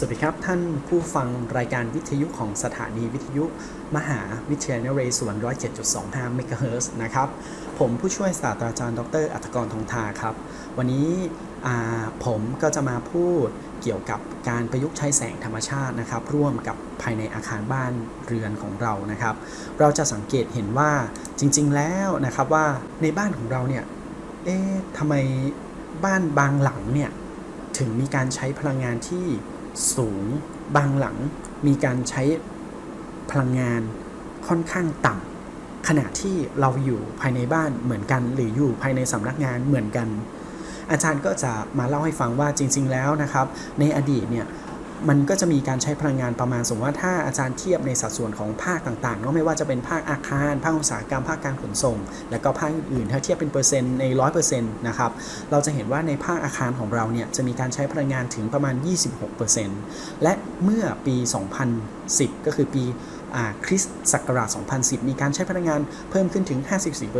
สวัสดีครับ ท่านผู้ฟังรายการวิทยุของสถานีวิทยุ มหาวิทยาลัยนเรศวร107.25เมกะเฮิรตซ์นะครับ ผมผู้ช่วยศาสตราจารย์ดร อัธกรทองทาครับ วันนี้ผมก็จะมาพูดเกี่ยวกับการประยุกต์ใช้แสงธรรมชาตินะครับ ร่วมกับภายในอาคารบ้านเรือนของเรานะครับ เราจะสังเกตเห็นว่าจริง ๆ แล้วนะครับว่าในบ้านของเราเนี่ยเอ๊ะทำไมบ้านบางหลังเนี่ยถึงมีการใช้พลังงานที่ สูง บางหลังมีการใช้พลังงานค่อนข้างต่ำขณะที่เราอยู่ภายในบ้านเหมือนกัน หรืออยู่ภายในสำนักงานเหมือนกัน อาจารย์ก็จะมาเล่าให้ฟังว่าจริง ๆ แล้วนะครับ ในอดีตเนี่ย มันก็จะมีการใช้พลังงานประมาณสมมติว่าถ้าอาจารย์เทียบในสัดส่วนของภาคต่างๆเนาะไม่ว่าจะเป็นภาคอาคาร ภาคอุตสาหกรรมภาคการขนส่ง และก็ภาคอื่นถ้าเทียบเป็นเปอร์เซ็นต์ในร้อยเปอร์เซ็นต์นะครับเราจะเห็นว่าในภาคอาคารของเราเนี่ยจะมีการใช้พลังงานถึงประมาณ 26%และเมื่อปี 2010 ก็คือปีคริสต์ศักราช 2010 มีการใช้พลังงานเพิ่มขึ้นถึง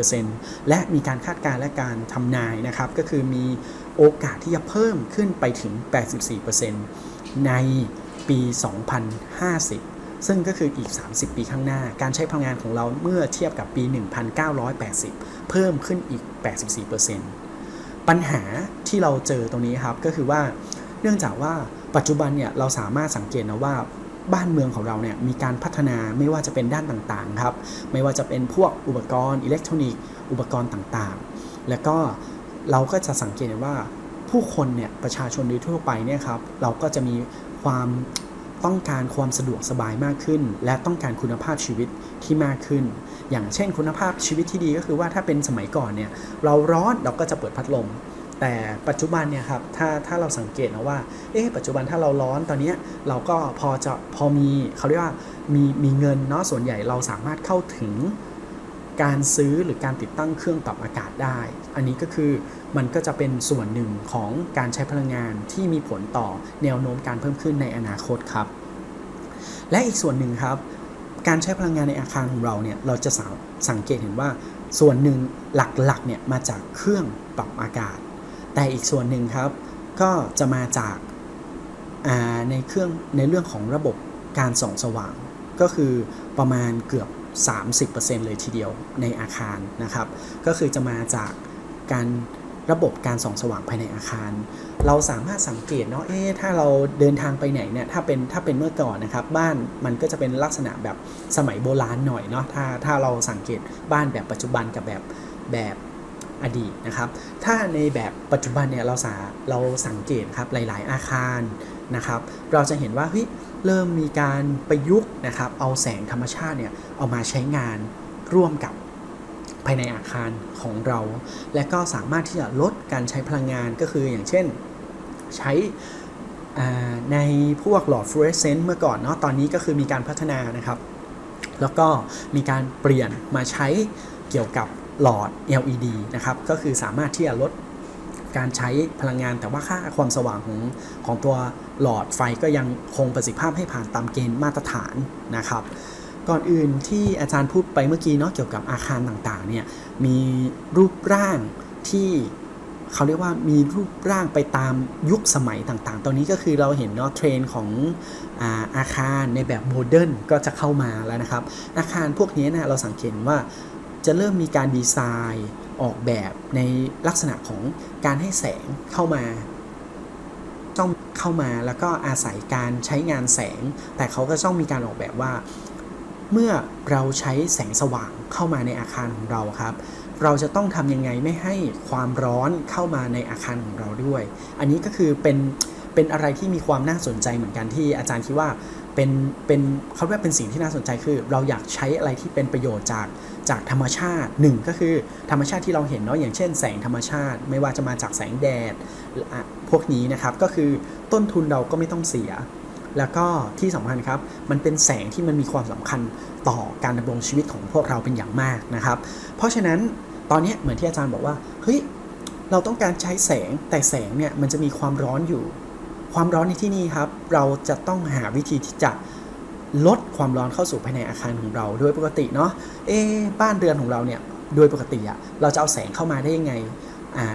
54%และมีการคาดการณ์และการทำนายนะครับ ก็คือมีโอกาสที่จะเพิ่มขึ้นไปถึง 84% ในปี 2050 ซึ่งก็คืออีก 30 ปีข้างหน้า การใช้พลังงานของเราเมื่อเทียบกับปี 1980 เพิ่มขึ้นอีก 84%ปัญหาที่เราเจอตรงนี้ครับก็คือว่า เนื่องจากว่าปัจจุบันเนี่ยเราสามารถสังเกตนะว่าบ้านเมืองของเราเนี่ยมีการพัฒนาไม่ว่าจะเป็นด้านต่างๆครับ ไม่ว่าจะเป็นพวกอุปกรณ์อิเล็กทรอนิกส์ อุปกรณ์ต่างๆ แล้วก็เราก็จะสังเกตเห็นว่า ผู้คนเนี่ยประชาชนโดยทั่วไปเนี่ยครับเราก็จะมีความต้องการความสะดวกสบายมากขึ้น และต้องการคุณภาพชีวิตที่มากขึ้น อย่างเช่นคุณภาพชีวิตที่ดีก็คือว่าถ้าเป็นสมัยก่อนเนี่ยเราร้อนเราก็จะเปิดพัดลม แต่ปัจจุบันเนี่ยครับถ้าถ้าเราสังเกตนะว่าเอ๊ะปัจจุบันถ้าเราร้อนตอนนี้เราก็พอจะพอมีเขาเรียกว่ามีมีเงินเนาะส่วนใหญ่เราสามารถเข้าถึงการซื้อหรือการติดตั้งเครื่องปรับอากาศได้ อันนี้ก็คือมันก็จะเป็นส่วนหนึ่งของการใช้พลังงานที่มีผลต่อแนวโน้มการเพิ่มขึ้นในอนาคตครับ และอีกส่วนหนึ่งครับ การใช้พลังงานในอาคารของเราเนี่ยเราจะส,สังเกตเห็นว่าส่วนหนึ่งหลักๆเนี่ยมาจากเครื่องปรับอากาศ แต่อีกส่วนหนึ่งครับก็จะมาจากในเครื่องในเรื่องของระบบการส่องสว่าง ก็คือประมาณเกือบ 30%เลยทีเดียวในอาคารนะครับ ก็คือจะมาจาก การระบบการส่องสว่างภายในอาคาร เราสามารถสังเกตเนาะเอ๊ะถ้าเราเดินทางไปไหนเนี่ยถ้าเป็นถ้าเป็นเมื่อก่อนนะครับ บ้านมันก็จะเป็นลักษณะแบบสมัยโบราณหน่อยเนาะถ้าถ้าเราสังเกตบ้านแบบปัจจุบันกับแบบแบบอดีตนะครับ ถ้าในแบบปัจจุบันเนี่ยเราสาเราสังเกตครับหลาย ๆ อาคารนะครับ เราจะเห็นว่าเฮ้ยเริ่มมีการประยุกต์นะครับ เอาแสงธรรมชาติเนี่ยเอามาใช้งานร่วมกับ ภายในอาคารของเรา และก็สามารถที่จะลดการใช้พลังงานก็คืออย่างเช่นใช้ในพวกหลอดฟลูออเรสเซนต์เมื่อก่อนเนาะตอนนี้ก็คือมีการพัฒนานะครับ แล้วก็มีการเปลี่ยนมาใช้เกี่ยวกับหลอด LED นะครับ ก็คือสามารถที่จะลดการใช้พลังงาน แต่ว่าค่าความสว่างของของตัวหลอดไฟก็ยังคงประสิทธิภาพให้ผ่านตามเกณฑ์มาตรฐานนะครับ ก่อนอื่นที่อาจารย์พูดไปเมื่อกี้เนาะเกี่ยวกับอาคารต่างๆเนี่ยมีรูปร่างที่เขาเรียกว่ามีรูปร่างไปตามยุคสมัยต่างๆ ตอนนี้ก็คือเราเห็นเนาะเทรนของอาอาคารในแบบโมเดิร์นก็จะเข้ามาแล้วนะครับ อาคารพวกนี้นะเราสังเกตว่าจะเริ่มมีการดีไซน์ออกแบบในลักษณะของการให้แสงเข้ามาต้องเข้ามาแล้วก็อาศัยการใช้งานแสง แต่เขาก็ต้องมีการออกแบบว่า เมื่อเราใช้แสงสว่างเข้ามาในอาคารของเราครับ เราจะต้องทำยังไงไม่ให้ความร้อนเข้ามาในอาคารของเราด้วย อันนี้ก็คือเป็นเป็นอะไรที่มีความน่าสนใจเหมือนกันที่อาจารย์คิดว่าเป็นเป็นเขาเรียกเป็นสิ่งที่น่าสนใจคือ เราอยากใช้อะไรที่เป็นประโยชน์จากจากธรรมชาติหนึ่งก็คือธรรมชาติที่เราเห็นเนาะอย่างเช่น แสงธรรมชาติ ไม่ว่าจะมาจากแสงแดดพวกนี้นะครับก็คือต้นทุนเราก็ไม่ต้องเสีย แล้วก็ที่สำคัญครับ มันเป็นแสงที่มันมีความสำคัญต่อการดำรงชีวิตของพวกเราเป็นอย่างมากนะครับ เพราะฉะนั้นตอนนี้เหมือนที่อาจารย์บอกว่า เฮ้ย เราต้องการใช้แสง แต่แสงเนี่ยมันจะมีความร้อนอยู่ ความร้อนในที่นี่ครับ เราจะต้องหาวิธีที่จะลดความร้อนเข้าสู่ภายในอาคารของเรา โดยปกติเนาะ เอ๊บ้านเรือนของเราเนี่ย โดยปกติอะเราจะเอาแสงเข้ามาได้ยังไง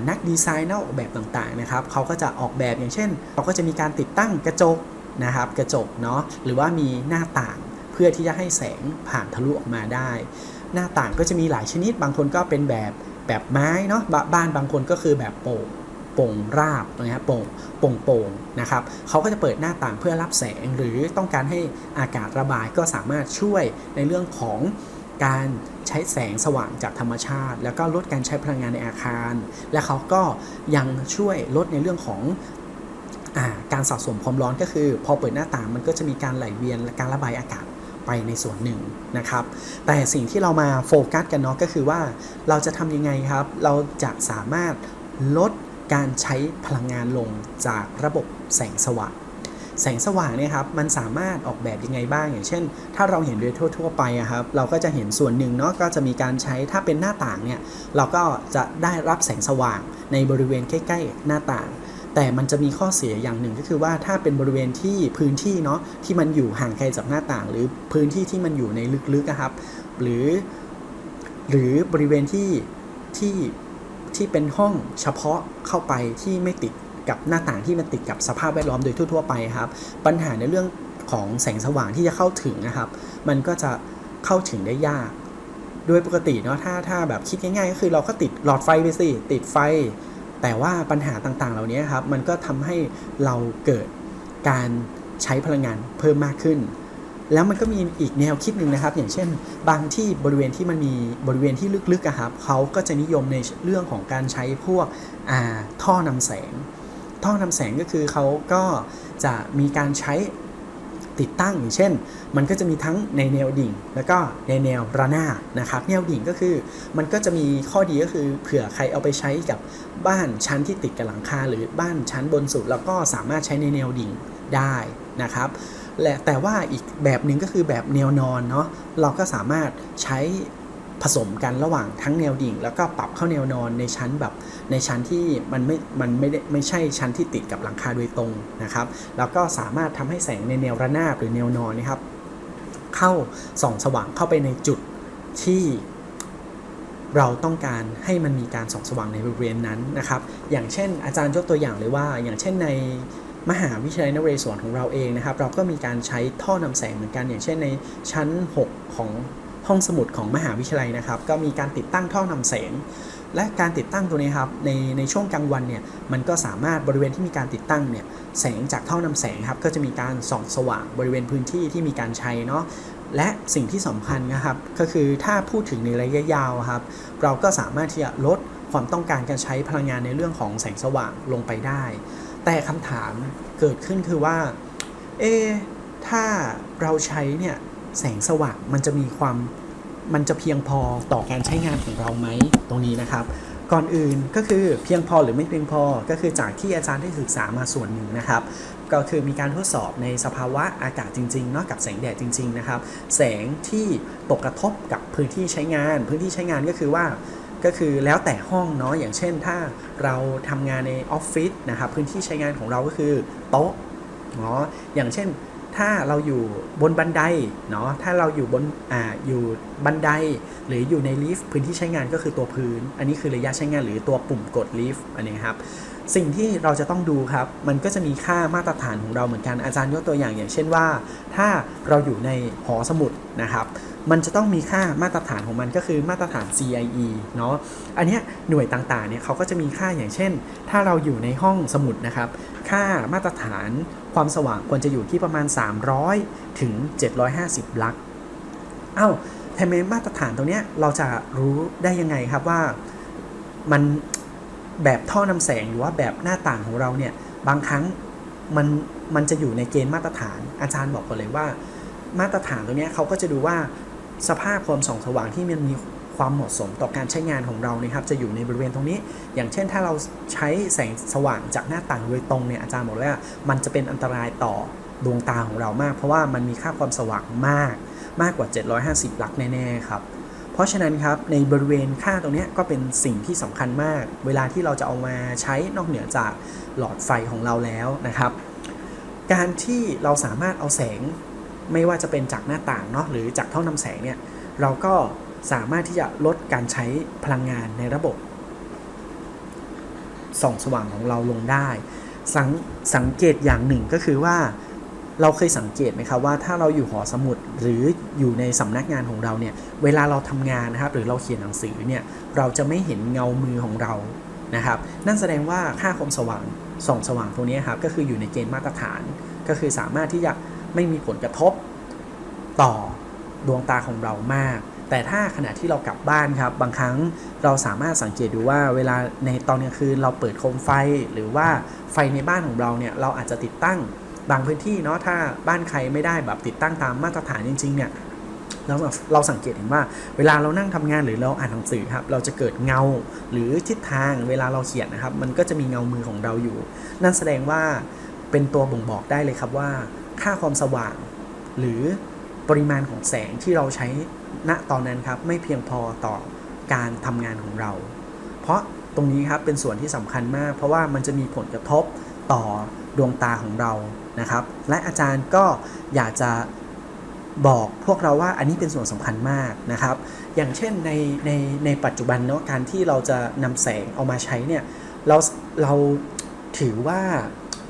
นักดีไซน์นอกแบบต่างๆนะครับเขาก็จะออกแบบอย่างเช่น เราก็จะมีการติดตั้งกระจก นะครับ กระจกเนาะหรือว่ามีหน้าต่างเพื่อที่จะให้แสงผ่านทะลุออกมาได้ หน้าต่างก็จะมีหลายชนิด บางคนก็เป็นแบบแบบไม้เนาะบ้านบางคนก็คือแบบโป่งโป่งราบนะครับโป่งโป่งโป่งนะครับเขาก็จะเปิดหน้าต่างเพื่อรับแสงหรือต้องการให้อากาศระบายก็สามารถช่วยในเรื่องของการใช้แสงสว่างจากธรรมชาติ แล้วก็ลดการใช้พลังงานในอาคาร และเขาก็ยังช่วยลดในเรื่องของ การสะสมความร้อนก็คือ พอเปิดหน้าต่างมันก็จะมีการไหลเวียนและการระบายอากาศไปในส่วนหนึ่งนะครับ แต่สิ่งที่เรามาโฟกัสกันเนาะก็คือว่าเราจะทำยังไงครับ เราจะสามารถลดการใช้พลังงานลงจากระบบแสงสว่างแสงสว่างเนี่ยครับมันสามารถออกแบบยังไงบ้าง อย่างเช่น ถ้าเราเห็นโดยทั่ว ๆ ไปอะครับเราก็จะเห็นส่วนหนึ่งเนาะก็จะมีการใช้ถ้าเป็นหน้าต่างเนี่ยเราก็จะได้รับแสงสว่างในบริเวณใกล้ ๆ หน้าต่าง แต่มันจะมีข้อเสียอย่างหนึ่งก็คือว่าถ้าเป็นบริเวณที่พื้นที่เนาะที่มันอยู่ห่างไกลจากหน้าต่าง หรือพื้นที่ที่มันอยู่ในลึกๆอะครับ หรือ หรือบริเวณที่ที่ที่เป็นห้องเฉพาะเข้าไปที่ไม่ติดกับหน้าต่างที่มันติดกับสภาพแวดล้อมโดยทั่ว ๆ ไปครับ ปัญหาในเรื่องของแสงสว่างที่จะเข้าถึงนะครับ มันก็จะเข้าถึงได้ยาก โดยปกติเนาะถ้าถ้าแบบคิดง่ายๆ ก็คือเราก็ติดหลอดไฟไปสิติดไฟ แต่ว่าปัญหาต่างๆ เหล่านี้ครับมันก็ทำให้เราเกิดการใช้พลังงานเพิ่มมากขึ้น แล้วมันก็มีอีกแนวคิดหนึ่งนะครับ อย่างเช่น บางที่บริเวณที่มันมีบริเวณที่ลึกๆครับเขาก็จะนิยมในเรื่องของการใช้พวกอ่าท่อนำแสง ท่อนำแสงก็คือเขาก็จะมีการใช้ ติดตั้งอย่างเช่น มันก็จะมีทั้งในแนวดิ่ง แล้วก็ในแนวระนาบนะครับแนวดิ่งก็คือ มันก็จะมีข้อดีก็คือเผื่อใครเอาไปใช้กับบ้านชั้นที่ติดกับหลังคาหรือบ้านชั้นบนสุด แล้วก็สามารถใช้ในแนวดิ่งได้นะครับและแต่ว่าอีกแบบหนึ่งก็คือแบบแนวนอนเนาะเราก็สามารถใช้ ผสมกันระหว่างทั้งแนวดิ่ง แล้วก็ปรับเข้าแนวนอนในชั้นแบบในชั้นที่มันไม่ มันไม่ได้ไม่ใช่ชั้นที่ติดกับหลังคาโดยตรงนะครับ แล้วก็สามารถทำให้แสงในแนวระนาบหรือแนวนอนนะครับ เข้าส่องสว่างเข้าไปในจุดที่เราต้องการให้มันมีการส่องสว่างในบริเวณนั้นนะครับ อย่างเช่น อาจารย์ยกตัวอย่างเลยว่า อย่างเช่นในมหาวิทยาลัยนเรศวรของเราเองนะครับ เราก็มีการใช้ท่อนำแสงเหมือนกัน อย่างเช่นในชั้น 6 ของ ห้องสมุดของมหาวิทยาลัยนะครับ ก็มีการติดตั้งท่อนำแสง และการติดตั้งตัวนี้ครับในในช่วงกลางวันเนี่ยมันก็สามารถบริเวณที่มีการติดตั้งเนี่ยแสงจากท่อนำแสงครับก็จะมีการส่องสว่างบริเวณพื้นที่ที่มีการใช้เนาะและสิ่งที่สำคัญนะครับ ก็คือถ้าพูดถึงในระยะยาวครับ เราก็สามารถที่จะลดความต้องการการใช้พลังงานในเรื่องของแสงสว่างลงไปได้ แต่คำถามเกิดขึ้นคือว่า เอ ถ้าเราใช้เนี่ย แสงสว่างมันจะมีความมันจะเพียงพอต่อการใช้งานของเราไหมตรงนี้นะครับ ก่อนอื่นก็คือเพียงพอหรือไม่เพียงพอก็คือจากที่อาจารย์ได้ศึกษามาส่วนหนึ่งนะครับ ก็คือมีการทดสอบในสภาวะอากาศจริงๆเนาะกับแสงแดดจริง ๆนะครับ แสงที่ตกกระทบกับพื้นที่ใช้งาน พื้นที่ใช้งานก็คือว่าก็คือแล้วแต่ห้องเนาะอย่างเช่น ถ้าเราทำงานในออฟฟิศนะครับพื้นที่ใช้งานของเราก็คือโต๊ะเนาะอย่างเช่น ถ้าเราอยู่บนบันไดเนาะถ้าเราอยู่บนอ่าอยู่บันได หรืออยู่ในลิฟต์พื้นที่ใช้งานก็คือตัวพื้น อันนี้คือระยะใช้งานหรือตัวปุ่มกดลิฟต์อันนี้ครับสิ่งที่เราจะต้องดูครับ มันก็จะมีค่ามาตรฐานของเราเหมือนกันอาจารย์ยกตัวอย่างอย่างเช่นว่า ถ้าเราอยู่ในหอสมุดนะครับ มันจะต้องมีค่ามาตรฐานของมันก็คือมาตรฐาน CIE เนาะอันนี้หน่วยต่างๆเนี่ยเขาก็จะมีค่าอย่างเช่น ถ้าเราอยู่ในห้องสมุดนะครับ ค่ามาตรฐานความสว่างควรจะอยู่ที่ประมาณ 300 ถึง 750 ลักเอ้าทำไมมาตรฐานตรงเนี้ยเราจะรู้ได้ยังไงครับว่ามันแบบท่อนำแสงหรือว่าแบบหน้าต่างของเราเนี่ยบางครั้งมันมันจะอยู่ในเกณฑ์มาตรฐาน อาจารย์บอกก่อนเลยว่า มาตรฐานตรงเนี้ยเขาก็จะดูว่า สภาพความส่องสว่างที่มันมีความเหมาะสมต่อการใช้งานของเรานะครับจะอยู่ในบริเวณตรงนี้ อย่างเช่นถ้าเราใช้แสงสว่างจากหน้าต่างโดยตรงเนี่ยอาจารย์บอกเลยว่ามันจะเป็นอันตรายต่อดวงตาของเรามาก เพราะว่ามันมีค่าความสว่างมากมากกว่า 750 ลักแน่ๆครับเพราะฉะนั้นครับในบริเวณค่าตรงนี้ก็เป็นสิ่งที่สำคัญมาก เวลาที่เราจะเอามาใช้นอกเหนือจากหลอดไฟของเราแล้วนะครับ การที่เราสามารถเอาแสง ไม่ว่าจะเป็นจากหน้าต่างเนาะหรือจากท่อนำแสงเนี่ยเราก็สามารถที่จะลดการใช้พลังงานในระบบ ส่องสว่างของเราลงได้ สังสังเกตอย่างหนึ่งก็คือว่าเราเคยสังเกตไหมครับว่าถ้าเราอยู่หอสมุดหรืออยู่ในสำนักงานของเราเนี่ยเวลาเราทำงานนะครับหรือเราเขียนหนังสือเนี่ยเราจะไม่เห็นเงามือของเรานะครับ นั่นแสดงว่าค่าความสว่างส่องสว่างตรงนี้ครับก็คืออยู่ในเกณฑ์มาตรฐาน ก็คือสามารถที่จะ ไม่มีผลกระทบต่อดวงตาของเรามาก แต่ถ้าขณะที่เรากลับบ้านครับ บางครั้งเราสามารถสังเกตดูว่าเวลาในตอนกลางคืนเราเปิดโคมไฟ หรือว่าไฟในบ้านของเราเนี่ยเราอาจจะติดตั้งบางพื้นที่เนาะถ้าบ้านใครไม่ได้แบบติดตั้งตามมาตรฐานจริงๆเนี่ยเราเราสังเกตเห็นว่าเวลาเรานั่งทำงานหรือเราอ่านหนังสือครับเราจะเกิดเงาหรือทิศทางเวลาเราเขียนนะครับ มันก็จะมีเงามือของเราอยู่ นั่นแสดงว่าเป็นตัวบ่งบอกได้เลยครับว่า ค่าความสว่าง หรือปริมาณของแสงที่เราใช้ณตอนนั้นครับไม่เพียงพอต่อการทำงานของเรา เพราะตรงนี้ครับเป็นส่วนที่สำคัญมาก เพราะว่ามันจะมีผลกระทบต่อดวงตาของเรานะครับ และอาจารย์ก็อยากจะบอกพวกเราว่าอันนี้เป็นส่วนสำคัญมากนะครับ อย่างเช่นในในในปัจจุบันเนาะการที่เราจะนำแสงเอามาใช้เนี่ยเราเราถือว่า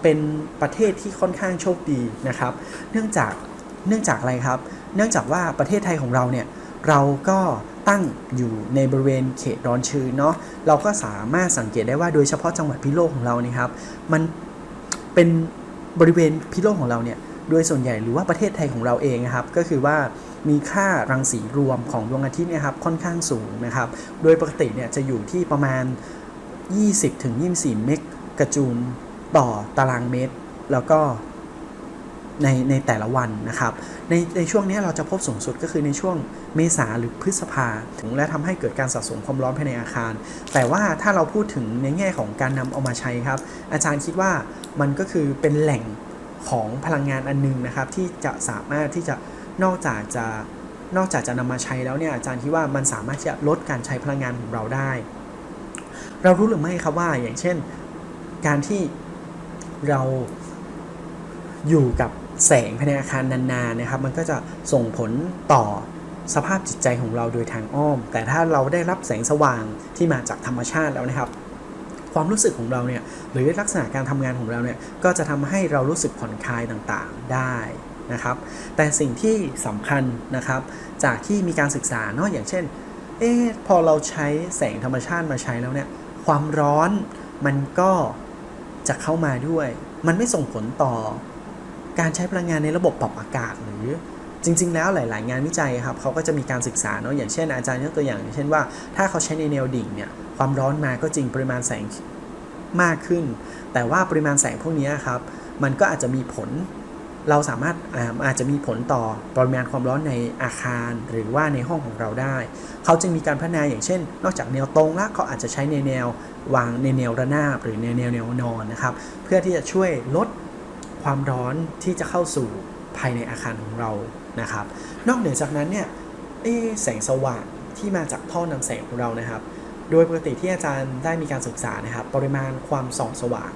เป็นประเทศที่ค่อนข้างโชคดีนะครับ เนื่องจากเนื่องจากอะไรครับ เนื่องจากว่าประเทศไทยของเราเนี่ยเราก็ตั้งอยู่ในบริเวณเขตร้อนชื้นเนาะเราก็สามารถสังเกตได้ว่าโดยเฉพาะจังหวัดพิโลกของเรานี่ครับ มันเป็นบริเวณพิโลกของเราเนี่ยโดยส่วนใหญ่หรือว่าประเทศไทยของเราเองนะครับ ก็คือว่ามีค่ารังสีรวมของดวงอาทิตย์เนี่ยครับค่อนข้างสูงนะครับ โดยปกติเนี่ยจะอยู่ที่ประมาณ 20-24 เมกะจูล ต่อตารางเมตร แล้วก็ในในแต่ละวันนะครับ ในในช่วงนี้เราจะพบสูงสุดก็คือในช่วงเมษาหรือพฤษภาถึงและทำให้เกิดการสะสมความร้อนภายในอาคาร แต่ว่าถ้าเราพูดถึงในแง่ของการนำเอามาใช้ครับ อาจารย์คิดว่ามันก็คือเป็นแหล่งของพลังงานอันนึงนะครับ ที่จะสามารถที่จะนอกจากจะนอกจากจะนำมาใช้แล้วเนี่ยอาจารย์คิดว่ามันสามารถที่จะลดการใช้พลังงานของเราได้ เรารู้หรือไม่ครับว่าอย่างเช่น การที่ เราอยู่กับแสงภายในอาคารนานๆนะครับ มันก็จะส่งผลต่อสภาพจิตใจของเราโดยทางอ้อม แต่ถ้าเราได้รับแสงสว่างที่มาจากธรรมชาติแล้วนะครับ ความรู้สึกของเราเนี่ยหรือลักษณะการทำงานของเราเนี่ยก็จะทำให้เรารู้สึกผ่อนคลายต่างๆได้นะครับ แต่สิ่งที่สำคัญนะครับ จากที่มีการศึกษาเนาะอย่างเช่นเอ๊พอเราใช้แสงธรรมชาติมาใช้แล้วเนี่ยความร้อนมันก็ จะเข้ามาด้วย มันไม่ส่งผลต่อ การใช้พลังงานในระบบปรับอากาศหรือจริง ๆ แล้วหลาย ๆ งานวิจัยครับเขาก็จะมีการศึกษาเนาะอย่างเช่น อาจารย์ยกตัวอย่างอย่างเช่นว่าถ้าเขาใช้ในแนวดิ่งเนี่ยความร้อนมาก็จริงปริมาณแสงมากขึ้น แต่ว่าปริมาณแสงพวกนี้ครับมันก็อาจจะมีผล เราสามารถอาจจะมีผลต่อปริมาณความร้อนในอาคารหรือว่าในห้องของเราได้ เขาจึงมีการพัฒนาอย่างเช่น นอกจากแนวตรงแล้วเขาอาจจะใช้ในแนววางในแนวระนาบหรือในแนวแนวนอนนะครับเพื่อที่จะช่วยลดความร้อนที่จะเข้าสู่ภายในอาคารของเรานะครับ นอกเหนือจากนั้นเนี่ยแสงสว่างที่มาจากท่อนำแสงของเรานะครับ โดยปกติที่อาจารย์ได้มีการศึกษานะครับ ปริมาณความส่องสว่าง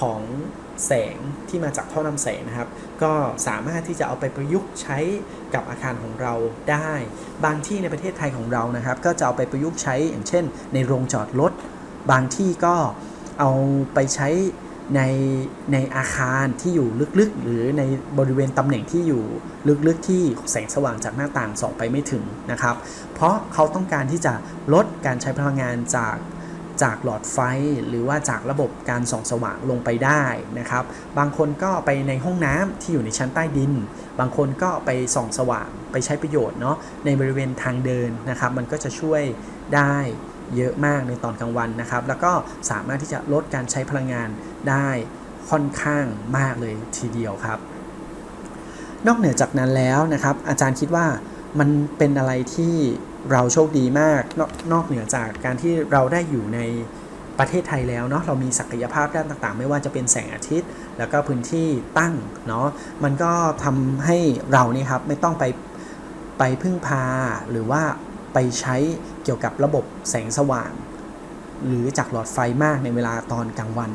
ของ แสงที่มาจากท่อนำแสงนะครับ ก็สามารถที่จะเอาไปประยุกต์ใช้กับอาคารของเราได้ บางที่ในประเทศไทยของเรานะครับ ก็จะเอาไปประยุกต์ใช้อย่างเช่น ในโรงจอดรถบางที่ก็เอาไปใช้ในในอาคารที่อยู่ลึกๆ หรือในบริเวณตำแหน่งที่อยู่ลึกๆ ที่แสงสว่างจากหน้าต่างส่องไปไม่ถึงนะครับ เพราะเขาต้องการที่จะลดการใช้พลังงานจาก จากหลอดไฟหรือว่าจากระบบการส่องสว่างลงไปได้นะครับ บางคนก็ไปในห้องน้ำที่อยู่ในชั้นใต้ดิน บางคนก็ไปส่องสว่างไปใช้ประโยชน์เนาะในบริเวณทางเดินนะครับ มันก็จะช่วยได้เยอะมากในตอนกลางวันนะครับ แล้วก็สามารถที่จะลดการใช้พลังงานได้ค่อนข้างมากเลยทีเดียวครับ นอกเหนือจากนั้นแล้วนะครับ อาจารย์คิดว่ามันเป็นอะไรที่ เราโชคดีมากนอกนอกเหนือจากการที่เราได้อยู่ในประเทศไทยแล้วเนาะเรามีศักยภาพด้านต่างๆ ไม่ว่าจะเป็นแสงอาทิตย์ แล้วก็พื้นที่ตั้งเนาะมันก็ทำให้เรานี่ครับไม่ต้องไปไปพึ่งพาหรือว่าไปใช้เกี่ยวกับระบบแสงสว่าง หรือจากหลอดไฟมากในเวลาตอนกลางวัน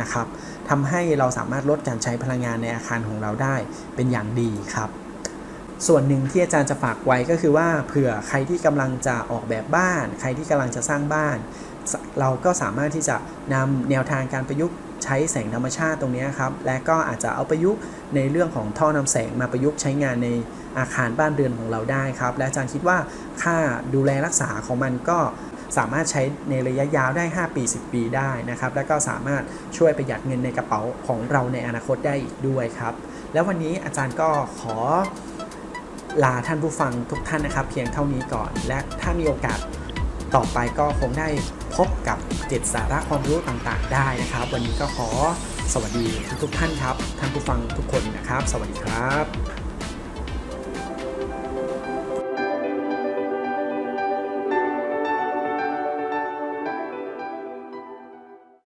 นะครับทำให้เราสามารถลดการใช้พลังงานในอาคารของเราได้เป็นอย่างดีครับ ส่วนหนึ่งที่อาจารย์จะฝากไว้ก็คือว่าเผื่อใครที่กำลังจะออกแบบบ้าน ใครที่กำลังจะสร้างบ้าน เราก็สามารถที่จะนำแนวทางการประยุกต์ใช้แสงธรรมชาติตรงนี้ครับ และก็อาจจะเอาประยุกต์ในเรื่องของท่อนำแสงมาประยุกต์ใช้งานในอาคารบ้านเรือนของเราได้ครับ และอาจารย์คิดว่าค่าดูแลรักษาของมันก็สามารถใช้ในระยะยาวได้ 5 ปี 10 ปีได้นะครับ และก็สามารถช่วยประหยัดเงินในกระเป๋าของเราในอนาคตได้อีกด้วยครับ แล้ววันนี้อาจารย์ก็ขอ ลาท่านผู้ฟังทุกท่านนะครับ เพียงเท่านี้ก่อน และถ้ามีโอกาสต่อไปก็คงได้พบกับเจ็ดสาระความรู้ต่างๆ ได้นะครับ วันนี้ก็ขอสวัสดีทุกท่านครับท่านผู้ฟังทุกคนนะครับ สวัสดีครับ